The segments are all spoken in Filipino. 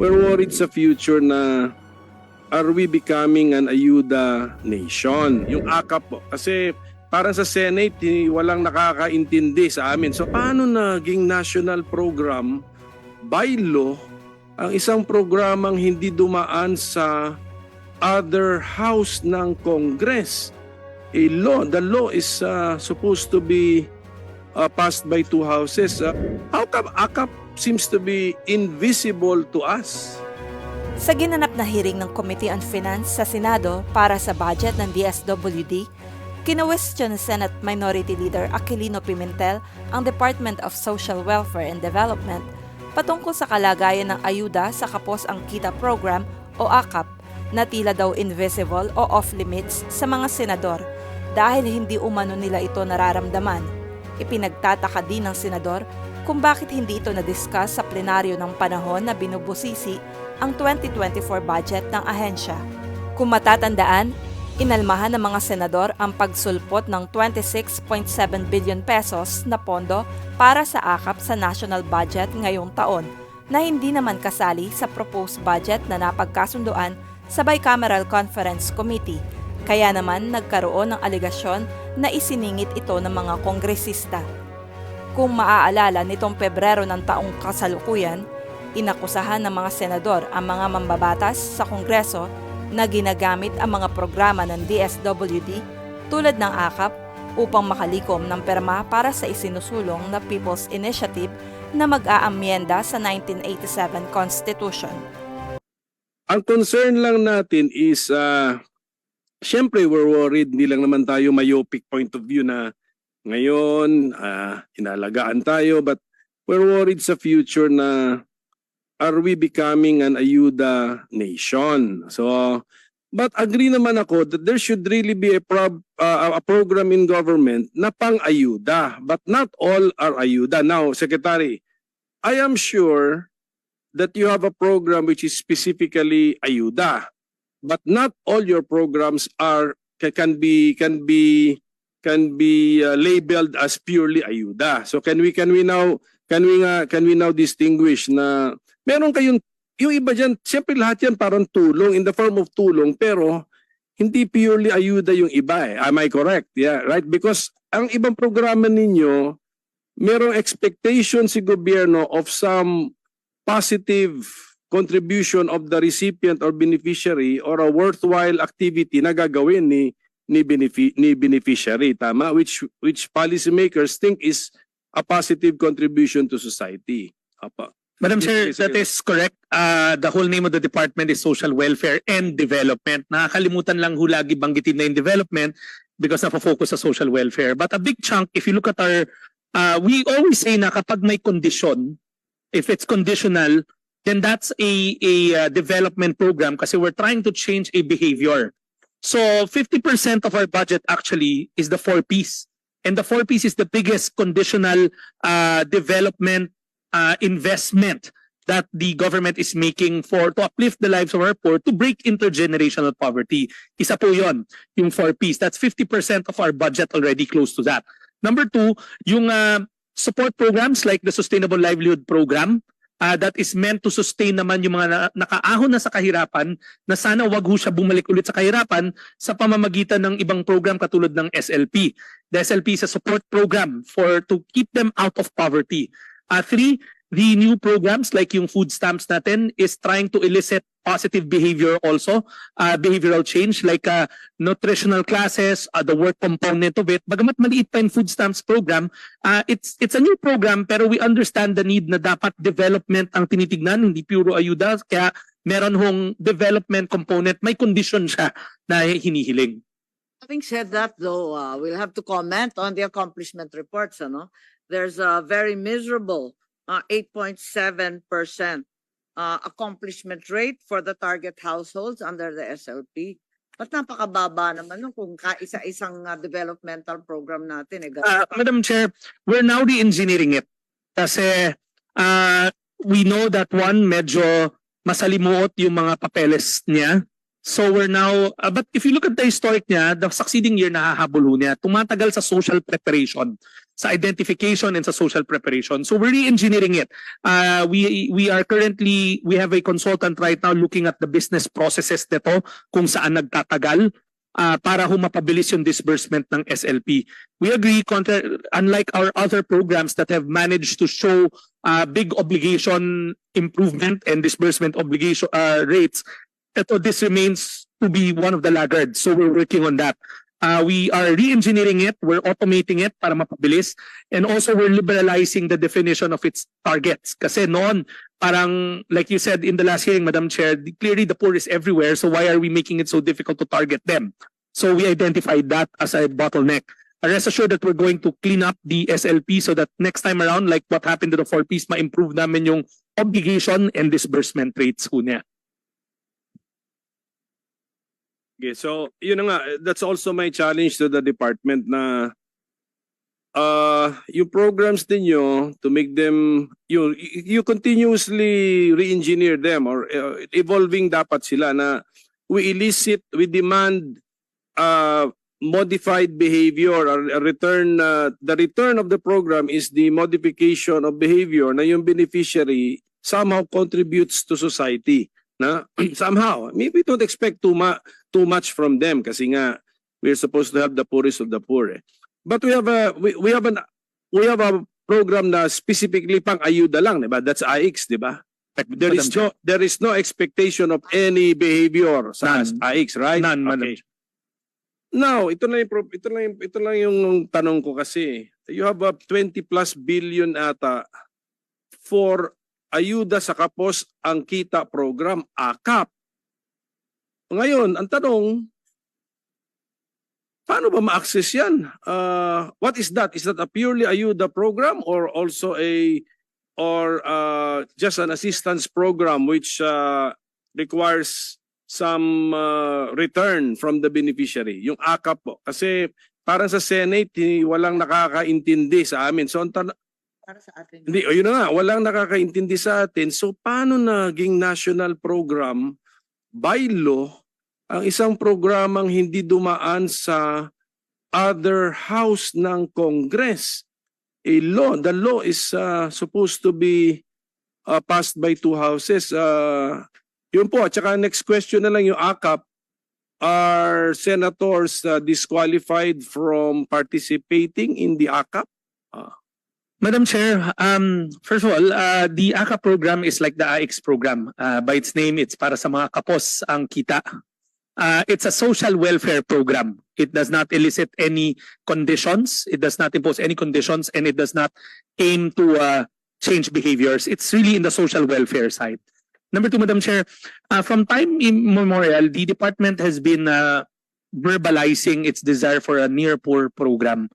we're worried sa future na are we becoming an ayuda nation? Yung AKAP po. Kasi parang sa Senate, walang nakakaintindi sa amin. So paano naging national program by law ang isang programang hindi dumaan sa other house ng Congress? A law, the law is uh, supposed to be uh, passed by two houses. Uh, how come AKAP seems to be invisible to us? Sa ginanap na hearing ng Committee on Finance sa Senado para sa budget ng DSWD, kinwestiyon ni Senate Minority Leader Aquilino Pimentel ang Department of Social Welfare and Development patungkol sa kalagayan ng ayuda sa Kapos ang Kita Program o AKAP na tila daw invisible o off-limits sa mga senador dahil hindi umano nila ito nararamdaman. Ipinagtataka din ng senador kung bakit hindi ito na-discuss sa plenaryo ng panahon na binubusisi ang 2024 budget ng ahensya. Kung matatandaan, inalmahan ng mga senador ang pagsulpot ng 26.7 billion pesos na pondo para sa akap sa national budget ngayong taon na hindi naman kasali sa proposed budget na napagkasunduan sa Bicameral Conference Committee. Kaya naman nagkaroon ng aligasyon na isiningit ito ng mga kongresista. Kung maaalala nitong Pebrero ng taong kasalukuyan, inakusahan ng mga senador ang mga mambabatas sa Kongreso na ginagamit ang mga programa ng DSWD tulad ng AKAP upang makalikom ng perma para sa isinusulong na People's Initiative na mag-aamyenda sa 1987 Constitution. Ang concern lang natin is, uh, syempre we're worried, hindi lang naman tayo myopic point of view na ngayon, uh, inalagaan tayo, but we're worried sa future na are we becoming an ayuda nation? So, but agree naman ako that there should really be a, prob, uh, a program in government na pang-ayuda, but not all are ayuda. Now, Secretary, I am sure that you have a program which is specifically ayuda, but not all your programs are ca- can be can be can be uh, labeled as purely ayuda. So can we can we now can we nga can we now distinguish na meron kayong yung iba diyan, siyempre lahat yan parang tulong in the form of tulong pero hindi purely ayuda yung iba eh. Am I correct? Yeah, right? Because ang ibang programa ninyo, merong expectation si gobyerno of some positive contribution of the recipient or beneficiary or a worthwhile activity na gagawin ni ni, benefi- ni beneficiary tama which which policymakers think is a positive contribution to society apa Madam Chair, that is correct. Uh, the whole name of the department is Social Welfare and Development. Nakakalimutan lang ho lagi banggitin na yung development because napo-focus sa social welfare. But a big chunk, if you look at our, uh, we always say na kapag may condition, if it's conditional, then that's a, a uh, development program kasi we're trying to change a behavior. So 50% of our budget actually is the four Ps. And the four Ps is the biggest conditional uh, development uh, investment that the government is making for to uplift the lives of our poor to break intergenerational poverty. Isa po yon, yung 4 Ps. That's 50% of our budget already close to that. Number two, yung uh, support programs like the Sustainable Livelihood Program uh, that is meant to sustain naman yung mga na- nakaahon na sa kahirapan na sana wag ho siya bumalik ulit sa kahirapan sa pamamagitan ng ibang program katulad ng SLP. The SLP is a support program for to keep them out of poverty. Uh, three, the new programs like yung food stamps natin is trying to elicit positive behavior also, uh, behavioral change like uh, nutritional classes, uh, the work component of it. Bagamat maliit pa yung food stamps program, uh, it's it's a new program pero we understand the need na dapat development ang tinitignan, hindi puro ayuda. Kaya meron hong development component, may condition siya na hinihiling. Having said that, though, uh, we'll have to comment on the accomplishment reports, ano? There's a very miserable, uh, eight point seven percent uh, accomplishment rate for the target households under the SLP. Ba't napakababa naman nun kung kaisa-isang uh, developmental program natin eh. Uh, Madam Chair, we're now re-engineering it. Kasi uh, we know that one, medyo masalimuot yung mga papeles niya. So we're now, uh, but if you look at the historic niya, the succeeding year nahahabol ho niya, tumatagal sa social preparation, sa identification and sa social preparation. So we're re-engineering it. Uh, we we are currently, we have a consultant right now looking at the business processes nito, kung saan nagtatagal, uh, para ho mapabilis yung disbursement ng SLP. We agree, contra- unlike our other programs that have managed to show uh, big obligation improvement and disbursement obligation uh, rates, ito, this remains to be one of the laggards. So we're working on that. Uh, we are re-engineering it, we're automating it para mapabilis, and also we're liberalizing the definition of its targets. Kasi noon, parang, like you said in the last hearing, Madam Chair, clearly the poor is everywhere, so why are we making it so difficult to target them? So we identified that as a bottleneck. Rest assured that we're going to clean up the SLP so that next time around, like what happened to the 4Ps, ma-improve namin yung obligation and disbursement rates ho niya. Okay, so yun nga, that's also my challenge to the department na uh, yung programs ninyo to make them, you, you continuously re-engineer them or uh, evolving dapat sila na we elicit, we demand uh, modified behavior or return, uh, the return of the program is the modification of behavior na yung beneficiary somehow contributes to society na somehow maybe don't expect too much too much from them kasi nga we're supposed to have the poorest of the poor eh. But we have a we, we have an we have a program na specifically pang ayuda lang, 'di ba? That's AIX, 'di ba? There is no there is no expectation of any behavior sa None. AIX, right? None, Madam Okay. Now, ito lang yung ito lang yung, ito lang yung tanong ko kasi. You have a 20 plus billion ata for ayuda sa kapos ang kita program AKAP. Ngayon, ang tanong, paano ba ma-access yan? Uh, what is that? Is that a purely ayuda program or also a or uh, just an assistance program which uh, requires some uh, return from the beneficiary, yung AKAP po. Kasi parang sa Senate, eh, walang nakakaintindi sa amin. So, ang Para sa atin. hindi, o yun na nga, walang nakakaintindi sa atin. So, paano naging national program by law ang isang programang hindi dumaan sa other house ng Congress? A law, the law is uh, supposed to be uh, passed by two houses. Uh, yun po, at saka next question na lang yung AKAP. Are senators uh, disqualified from participating in the AKAP? Madam Chair, um, first of all, uh, the ACA program is like the AX program. Uh, by its name, it's para sa mga kapos ang kita. Uh, it's a social welfare program. It does not elicit any conditions. It does not impose any conditions and it does not aim to uh, change behaviors. It's really in the social welfare side. Number two, Madam Chair, uh, from time immemorial, the department has been uh, verbalizing its desire for a near poor program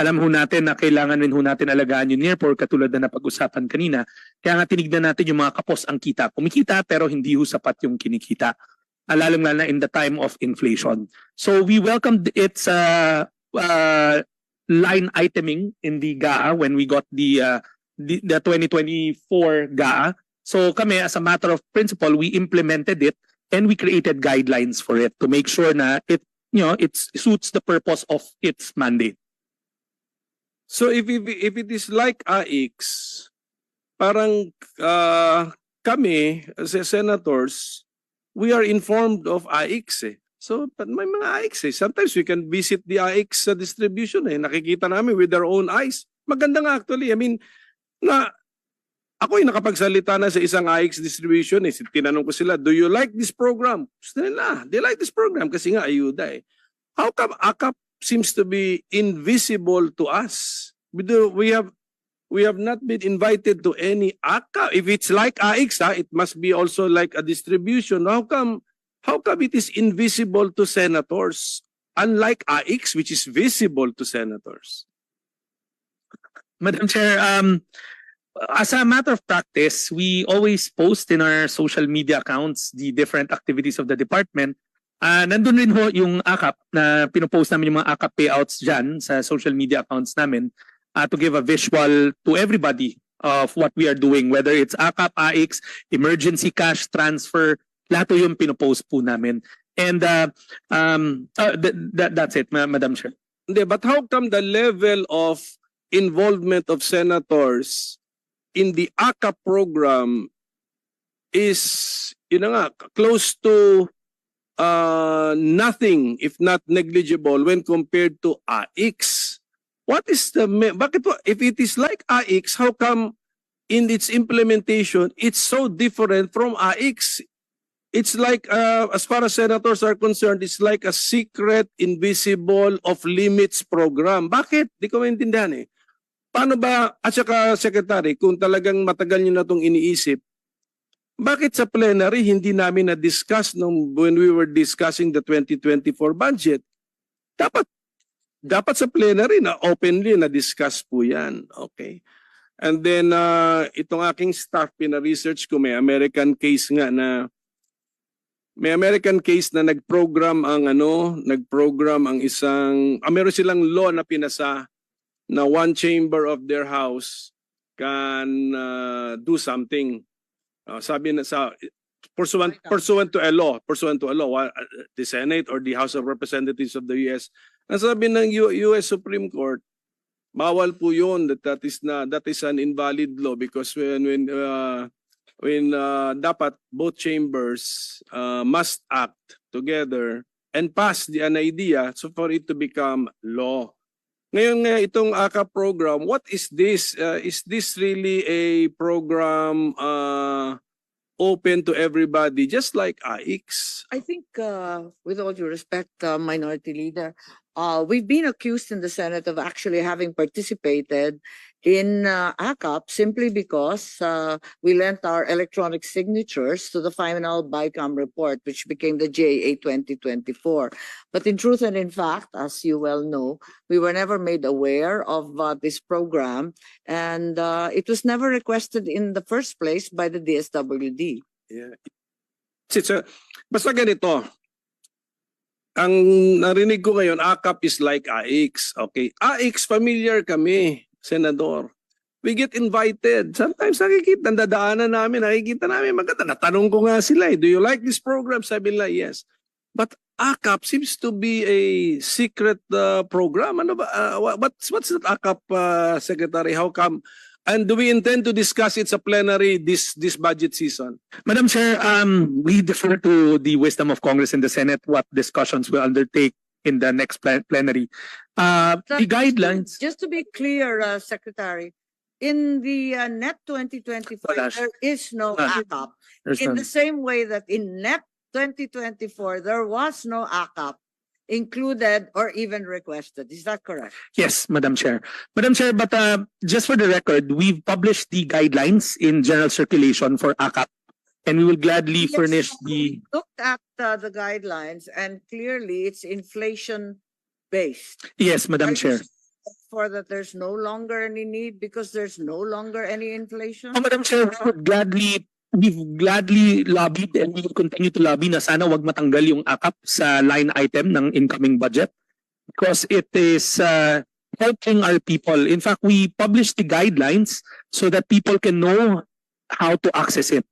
alam ho natin na kailangan rin ho natin alagaan yung near poor katulad na napag-usapan kanina. Kaya nga tinignan natin yung mga kapos ang kita. Kumikita pero hindi ho sapat yung kinikita. Alalong lalo in the time of inflation. So we welcomed its uh, uh, line iteming in the GAA when we got the, uh, the, the 2024 GAA. So kami as a matter of principle, we implemented it and we created guidelines for it to make sure na it you know it suits the purpose of its mandate. So if if, if it is like AX, parang uh, kami as senators, we are informed of AX eh. So but may mga AX eh. Sometimes we can visit the AX sa distribution eh. Nakikita namin with our own eyes. Maganda nga actually. I mean, na ako yung nakapagsalita na sa isang AX distribution eh. Tinanong ko sila, do you like this program? Gusto nila, they like this program kasi nga ayuda eh. How come AKAP seems to be invisible to us. We do we have we have not been invited to any ACA. If it's like ah, it must be also like a distribution. How come how come it is invisible to senators? Unlike AX, which is visible to senators. Madam Chair, um, as a matter of practice, we always post in our social media accounts the different activities of the department. Ah, nandun rin ho yung AKAP na pinopost namin yung mga AKAP payouts dyan sa social media accounts namin ah, to give a visual to everybody of what we are doing, whether it's AKAP, AX, emergency cash transfer, lahat yung pinopost po namin. And uh, um, uh, th- that, that's it, Madam Chair. But how come the level of involvement of senators in the ACA program is, yun nga, close to uh, nothing, if not negligible, when compared to AIX? What is the, bakit, po- if it is like AIX, how come in its implementation, it's so different from AIX? It's like, uh, as far as senators are concerned, it's like a secret, invisible, of limits program. Bakit? Di ko maintindihan eh. Paano ba, at saka secretary, kung talagang matagal nyo na itong iniisip, bakit sa plenary hindi namin na-discuss nung when we were discussing the 2024 budget? Dapat, dapat sa plenary na openly na-discuss po yan. Okay. And then, uh, itong aking staff, pina-research ko, may American case nga na may American case na nag-program ang ano, nag-program ang isang, ah, meron silang law na pinasa na one chamber of their house can uh, do something. Uh, sabi na sa pursuant pursuant to a law, pursuant to a law, uh, the Senate or the House of Representatives of the US. Ang sabi ng U- US Supreme Court, bawal po 'yun that that is na that is an invalid law because when when uh, when uh, dapat both chambers uh, must act together and pass the an idea so for it to become law. Ngayon nga itong ACA program, what is this? Uh, is this really a program uh, open to everybody just like AIX? I think, uh, with all due respect, uh, Minority Leader, uh, we've been accused in the Senate of actually having participated in uh, ACAP simply because uh, we lent our electronic signatures to the final BICOM report, which became the JA 2024. But in truth and in fact, as you well know, we were never made aware of uh, this program, and uh, it was never requested in the first place by the DSWD. Yeah. It's basta ganito. Ang narinig ko ngayon, ACAP is like AIX. Okay. AIX, familiar kami, Senador. We get invited. Sometimes nakikita, dadaanan namin, nakikita namin, maganda. Natanong ko nga sila, eh, do you like this program? Sabi nila, yes. But ACAP seems to be a secret uh, program. Ano ba? Uh, wha- what's, what's that ACAP, uh, Secretary? How come? And do we intend to discuss it sa plenary this this budget season? Madam Chair, um, we defer to the wisdom of Congress and the Senate what discussions we'll undertake in the next plen- plenary. Uh, the guidelines, Just to be clear, uh, Secretary, in the uh, net twenty twenty-five, Wala. there is no Wala. ACAP. there's In none. the same way that in net twenty twenty-four, there was no ACAP included or even requested. Is that correct? Yes, Madam Chair. Madam Chair, but uh, just for the record, we've published the guidelines in general circulation for ACAP. And we will gladly Yes, furnish the, Looked at uh, the guidelines and clearly it's inflation based. yes, Madam you Chair. For that there's no longer any need because there's no longer any inflation? Oh, Madam Chair, we would gladly, we've gladly lobbied and we will continue to lobby na sana wag matanggal yung AKAP sa line item ng incoming budget because it is uh, helping our people. In fact, we publish the guidelines so that people can know how to access it.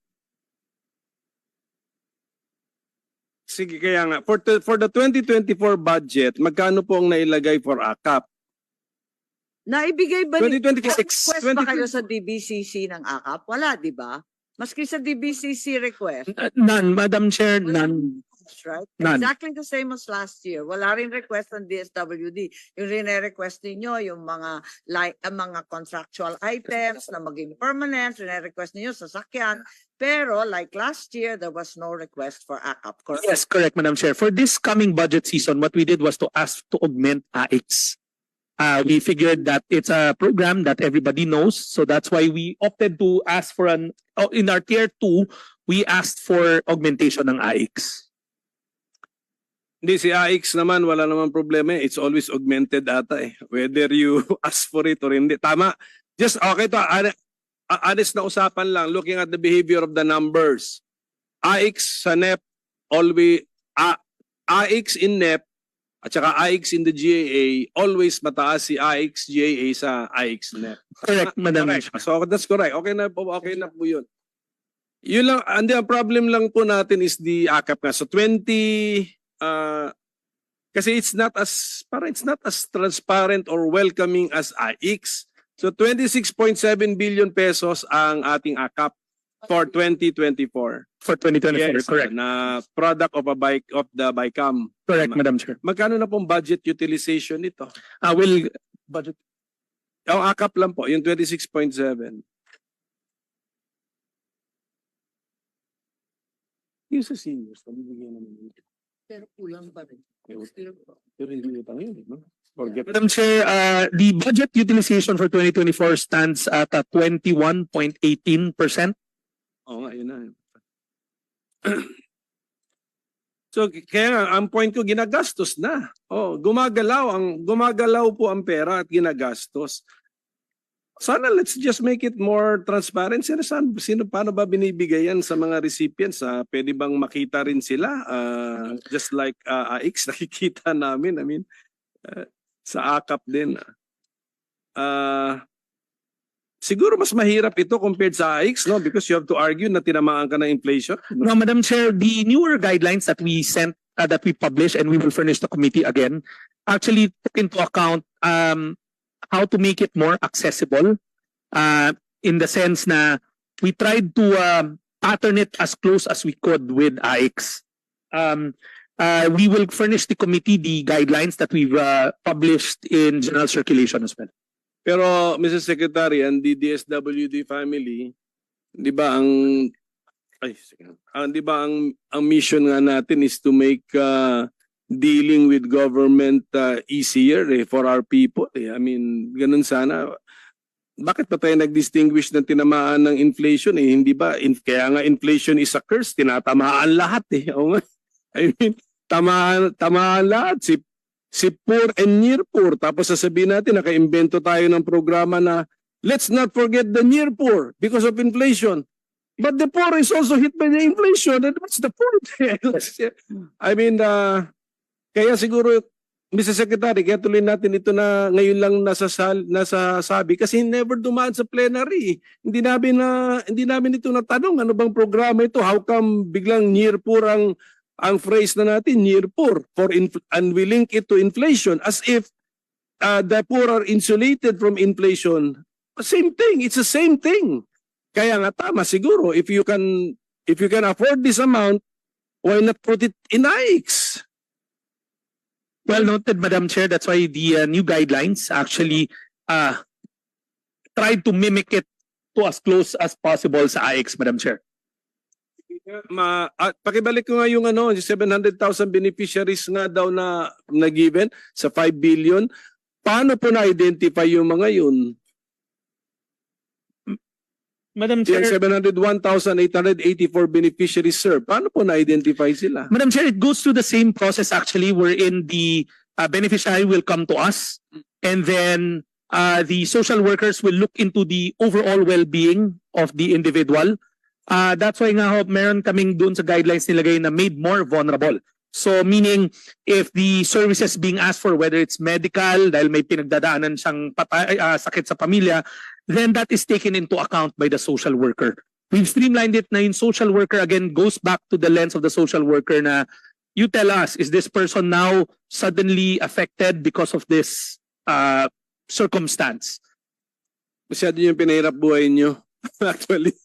Sige, kaya nga. For, the- for the 2024 budget, magkano po ang nailagay for ACAP? Naibigay ba ni 2026, request ba kayo sa DBCC ng AKAP? Wala, di ba? Maski sa DBCC request. None, Madam Chair, none. request, Right? None. Exactly the same as last year. Wala rin request ng DSWD. Yung rine-request ninyo, yung mga like, ang mga contractual items na maging permanent, rine-request ninyo sasakyan. Pero like last year, there was no request for AKAP. Correct? Yes, correct, Madam Chair. For this coming budget season, what we did was to ask to augment AX. Uh, we figured that it's a program that everybody knows, so that's why we opted to ask for an, oh, in our tier two, we asked for augmentation ng AX. Hindi, si AX naman, wala naman problema. eh. It's always augmented ata eh. Whether you ask for it or hindi. Tama. Just, okay to. hon- Honest na usapan lang. Looking at the behavior of the numbers. AX sa NEP, always, A- AX in NEP, at saka AX in the GAA, always mataas si AX GAA sa AX NEP. Correct, Madam Correct. Chair. So that's correct. Okay na po, okay na po yun. Yun lang, and ang problem lang po natin is the ACAP nga. So 20, uh, kasi it's not as parang it's not as transparent or welcoming as AX. So 26.7 billion pesos ang ating AKAP for 2024. For 2024, Yes, correct. na product of a bike of the BICAM. Correct. Madam Chair. Magkano na pong budget utilization nito? Uh, will budget Ang AKAP lang po, yung 26.7. Yung sa seniors, pamibigyan naman yun. Pero kulang pa rin. Pero hindi utang yun, no? Forget Madam Chair, uh, the budget utilization for 2024 stands at uh, 21.18%. Oo nga, yun na. so, kaya nga, ang point ko, ginagastos na. Oh, gumagalaw, ang, gumagalaw po ang pera at ginagastos. Sana let's just make it more transparent. Sino, saan, sino paano ba binibigay yan sa mga recipients? Ah, pwede bang makita rin sila? Ah, just like ah, AX, nakikita namin. I mean, ah, sa AKAP din. Ah, siguro mas mahirap ito compared sa AX, no? Because you have to argue na tinamaan ka ng inflation. no? Madam Chair, the newer guidelines that we sent, uh, that we published, and we will furnish the committee again, actually took into account um, how to make it more accessible uh, in the sense na we tried to um, pattern it as close as we could with AX. Um, uh, we will furnish the committee the guidelines that we've uh, published in general circulation as well. Pero Mr. Secretary, ang DDSWD family, 'di ba ang ay. Ang 'di ba ang ang mission nga natin is to make uh, dealing with government uh, easier eh, for our people. Eh. I mean, ganun sana. Bakit pa tayo nag-distinguish ng tinamaan ng inflation eh? Hindi ba? In, kaya nga inflation is a curse. Tinatamaan lahat eh. I mean, tamaan, tamaan lahat. Si si poor and near poor. Tapos sasabihin natin, naka-invento tayo ng programa na let's not forget the near poor because of inflation. But the poor is also hit by the inflation. And what's the point? I mean, uh, kaya siguro, Mr. Secretary, kaya tuloy natin ito na ngayon lang nasa, nasa sabi kasi never dumaan sa plenary. Hindi namin na hindi namin ito natanong ano bang programa ito? How come biglang near poor ang ang phrase na natin near poor for and we link it to inflation as if uh, the poor are insulated from inflation. Same thing, it's the same thing. Kaya nga tama siguro if you can if you can afford this amount, why not put it in AIX? Well noted, Madam Chair. That's why the uh, new guidelines actually uh, tried to mimic it to as close as possible sa AX, Madam Chair. Ma, ah, pakibalik ko nga yung ano, yung 700,000 beneficiaries nga daw na na given sa 5 billion. Paano po na-identify yung mga yun? Madam Yung Chair, 701,884 beneficiaries, sir. Paano po na-identify sila? Madam Chair, it goes through the same process actually wherein the uh, beneficiary will come to us and then uh, the social workers will look into the overall well-being of the individual. Uh, that's why nga ho, meron kaming doon sa guidelines nilagay na made more vulnerable. So meaning if the services being asked for whether it's medical dahil may pinagdadaanan siyang patay, uh, sakit sa pamilya, then that is taken into account by the social worker. We've streamlined it na yung social worker again goes back to the lens of the social worker na you tell us, is this person now suddenly affected because of this uh, circumstance? Masyado yung pinahirap buhay nyo. Actually.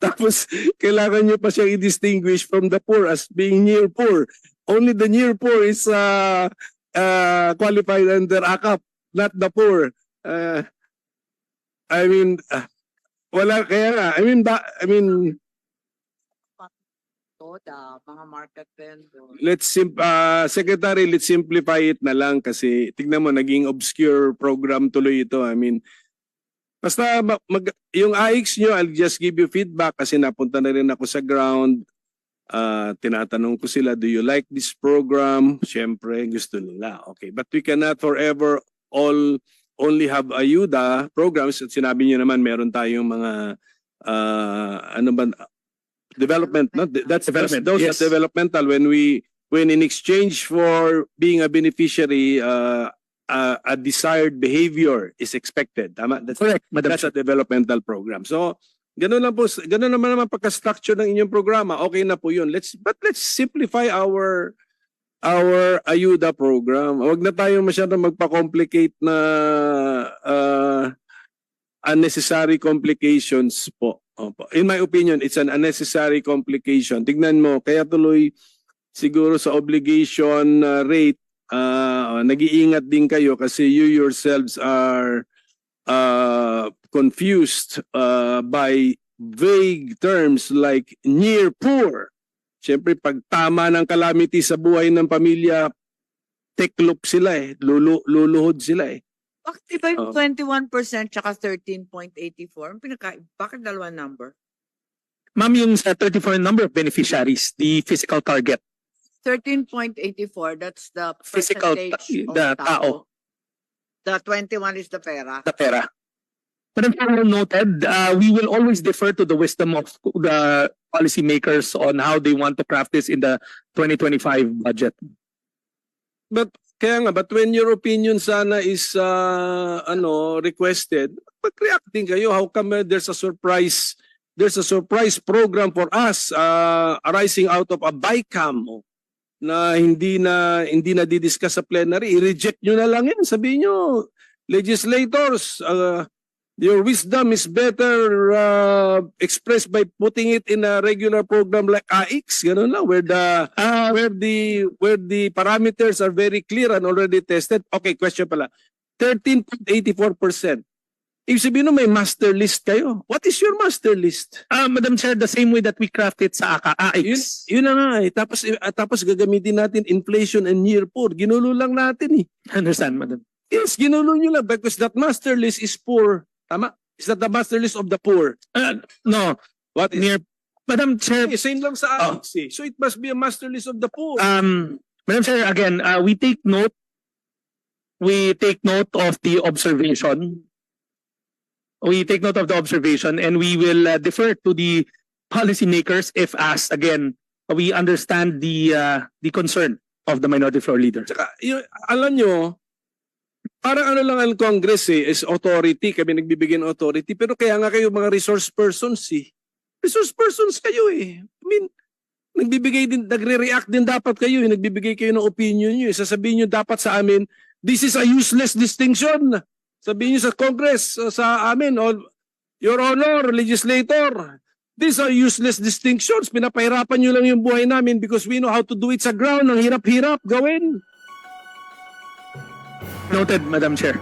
Tapos, kailangan nyo pa siya i-distinguish from the poor as being near poor. Only the near poor is uh, uh, qualified under AKAP, not the poor. Uh, I mean, uh, wala kaya nga. I mean, ba, I mean, Toda, mga market vendor. let's sim uh, secretary let's simplify it na lang kasi tignan mo naging obscure program tuloy ito i mean basta ma- mag, yung AX nyo I'll just give you feedback kasi napunta na rin ako sa ground. Uh, tinatanong ko sila do you like this program? Syempre gusto nila. Okay but we cannot forever all only have ayuda programs. At sinabi niyo naman meron tayong mga uh, ano ba development no? That's Development, those yes. are developmental. When we when in exchange for being a beneficiary uh, uh, a desired behavior is expected tama that's Correct, Madam that's a developmental program so Ganun lang po, ganun naman naman pagka-structure ng inyong programa. Okay na po 'yun. Let's but let's simplify our our ayuda program. Huwag na tayo masyadong magpa-complicate na uh, unnecessary complications po. Opo. In my opinion, it's an unnecessary complication. Tignan mo, kaya tuloy siguro sa obligation uh, rate, uh, nag-iingat din kayo kasi you yourselves are uh, confused uh, by vague terms like near poor. Siyempre, pag tama ng calamity sa buhay ng pamilya, teklop sila eh, lulu luluhod sila eh. Bakit iba yung Oh. 21% tsaka 13.84? Ang pinaka, bakit dalawa number? Ma'am, yung sa 34 number of beneficiaries, the physical target, 13.84, that's the physical percentage of the tao, The 21 is the pera. the pera. Madam Chair, noted, uh, we will always defer to the wisdom of the policymakers on how they want to craft this in the 2025 budget. But kaya nga, but when your opinion sana is uh, ano requested, mag-react din kayo. How come uh, there's a surprise there's a surprise program for us uh, arising out of a BICAM oh, na hindi na hindi na didiscuss sa plenary. I-reject nyo na lang yan. Sabihin nyo, legislators, uh, your wisdom is better uh, expressed by putting it in a regular program like AIX, ganun lang, where the uh, where the where the parameters are very clear and already tested. Okay, question pala. 13.84%. Ibig sabihin nun, may master list kayo. What is your master list? Uh, Madam Chair, the same way that we craft it sa AKA, Yun, AIX. yun na nga eh. Tapos, eh, ah, tapos gagamitin natin inflation and year poor. Ginulo lang natin eh. Understand, Madam. Yes, ginulo nyo lang because that master list is poor. Tama? Is that the master list of the poor? Uh, no, What is near, Madam Chair, Eh, same lang sa AIX eh. So it must be a master list of the poor. Um, Madam Chair, again, uh, we take note, we take note of the observation. We take note of the observation and we will uh, defer to the policymakers if asked. Again, we understand the, uh, the concern of the minority floor leader. Tsaka, yun, alam nyo, parang ano lang ang Congress eh, is authority, kami nagbibigay ng authority, pero kaya nga kayo mga resource persons eh. Resource persons kayo eh. I mean, nagbibigay din, nagre-react din dapat kayo eh, nagbibigay kayo ng opinion nyo eh. Sasabihin nyo dapat sa amin, this is a useless distinction. Sabihin nyo sa Congress, uh, sa amin, all, Your Honor, legislator, these are useless distinctions. Pinapahirapan nyo lang yung buhay namin because we know how to do it sa ground. Ang hirap-hirap gawin. Noted, Madam Chair.